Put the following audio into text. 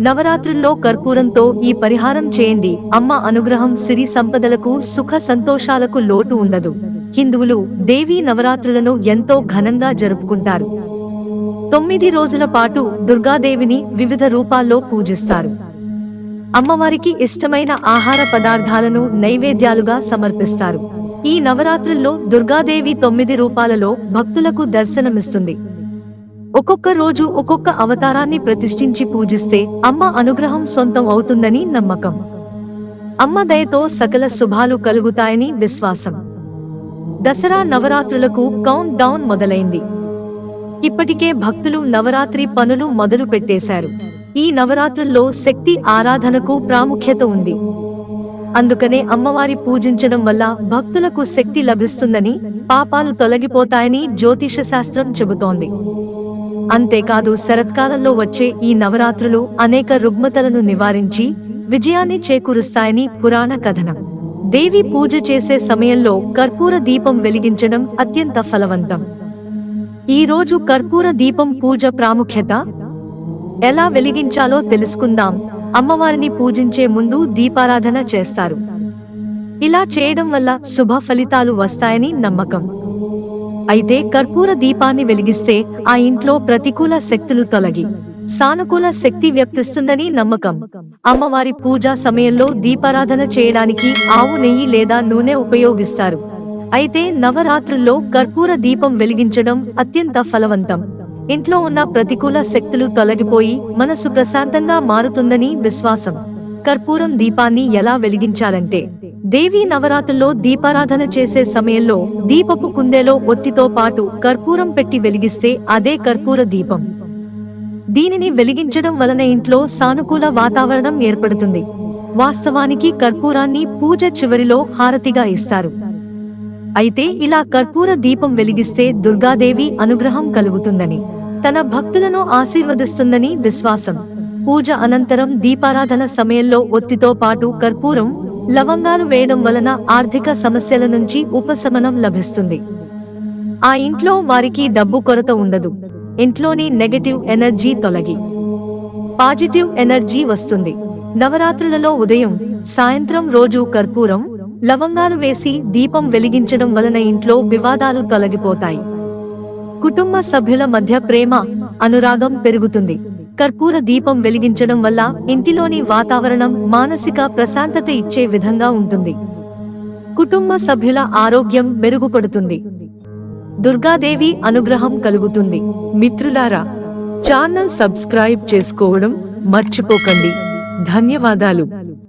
నవరాత్రుల్లో కర్పూరంతో ఈ పరిహారం చేయండి. అమ్మ అనుగ్రహం సిరి సంపదలకు సుఖ సంతోషాలకు లోటు ఉండదు. హిందువులు దేవీ నవరాత్రులను ఎంతో ఘనంగా జరుపుకుంటారు. తొమ్మిది రోజుల పాటు దుర్గాదేవిని వివిధ రూపాల్లో పూజిస్తారు. అమ్మవారికి ఇష్టమైన ఆహార పదార్థాలను నైవేద్యాలుగా సమర్పిస్తారు. ఈ నవరాత్రుల్లో దుర్గాదేవి తొమ్మిది రూపాలలో భక్తులకు దర్శనమిస్తుంది. ఒక్కొక్క రోజు ఒక్కొక్క అవతారాన్ని ప్రతిష్ఠించి పూజిస్తే అమ్మ అనుగ్రహం సొంతం అవుతుందని నమ్మకం. అమ్మ దయతో సకల శుభాలు కలుగుతాయని విశ్వాసం. దసరా నవరాత్రులకు కౌంట్ డౌన్ మొదలైంది. ఇప్పటికే భక్తులు నవరాత్రి పనులు మొదలు పెట్టేశారు. ఈ నవరాత్రుల్లో శక్తి ఆరాధనకు ప్రాముఖ్యత ఉంది. అందుకనే అమ్మవారి పూజించడం వల్ల భక్తులకు శక్తి లభిస్తుందని పాపాలు తొలగిపోతాయని జ్యోతిష శాస్త్రం చెబుతోంది. అంతేకాదు శరత్కాలంలో వచ్చే ఈ నవరాత్రులు అనేక రుగ్మతలను నివారించి విజయాన్ని చేకూరుస్తాయని పురాణ కథనం. దేవి పూజ చేసే సమయంలో కర్పూర దీపం వెలిగించడం అత్యంత ఫలవంతం. ఈ రోజు కర్పూర దీపం పూజ ప్రాముఖ్యత ఎలా వెలిగించాలో తెలుసుకుందాం. అమ్మవారిని పూజించే ముందు దీపారాధన చేస్తారు. ఇలా చేయడం వల్ల శుభ ఫలితాలు వస్తాయని నమ్మకం. అయితే కర్పూర దీపాన్ని వెలిగిస్తే ఆ ఇంట్లో ప్రతికూల శక్తులు తొలగి సానుకూల శక్తి వ్యక్తిస్తుందని నమ్మకం. అమ్మవారి పూజా సమయంలో దీపారాధన చేయడానికి ఆవు నెయ్యి లేదా నూనె ఉపయోగిస్తారు. అయితే నవరాత్రుల్లో కర్పూర దీపం వెలిగించడం అత్యంత ఫలవంతం. ఇంట్లో ఉన్న ప్రతికూల శక్తులు తొలగిపోయి మనసు ప్రశాంతంగా మారుతుందని విశ్వాసం. కర్పూరం దీపాన్ని ఎలా వెలిగించాలంటే దేవీ నవరాత్రుల్లో దీపారాధన చేసే సమయంలో దీపపు కుందేలో ఒత్తితో పాటు కర్పూరం పెట్టి వెలిగిస్తే అదే కర్పూర దీపం. దీనిని వెలిగించడం వలన ఇంట్లో సానుకూల వాతావరణం ఏర్పడుతుంది. వాస్తవానికి కర్పూరాన్ని పూజ చివరిలో హారతిగా ఇస్తారు. అయితే ఇలా కర్పూర దీపం వెలిగిస్తే దుర్గాదేవి అనుగ్రహం కలుగుతుందని తన భక్తులను ఆశీర్వదిస్తుందని విశ్వాసం. పూజ అనంతరం దీపారాధన సమయంలో ఒత్తితో పాటు కర్పూరం లవంగాలు వేయడం వలన ఆర్థిక సమస్యల నుంచి ఉపశమనం లభిస్తుంది. ఆ ఇంట్లో వారికి డబ్బు కొరత ఉండదు. ఇంట్లోని నెగటివ్ ఎనర్జీ తొలగి పాజిటివ్ ఎనర్జీ వస్తుంది. నవరాత్రులలో ఉదయం సాయంత్రం రోజు కర్పూరం లవంగాలు వేసి దీపం వెలిగించడం వలన ఇంట్లో వివాదాలు తొలగిపోతాయి. కుటుంబ సభ్యుల మధ్య ప్రేమ అనురాగం పెరుగుతుంది. కర్పూర దీపం వెలిగించడం వల్ల ఇంటిలోని వాతావరణం మానసిక ప్రశాంతత ఇచ్చే విధంగా ఉంటుంది. కుటుంబ సభ్యుల ఆరోగ్యం మెరుగుపడుతుంది. దుర్గాదేవి అనుగ్రహం కలుగుతుంది. మిత్రులారా ఛానల్ సబ్స్క్రైబ్ చేసుకోవడం మర్చిపోకండి. ధన్యవాదాలు.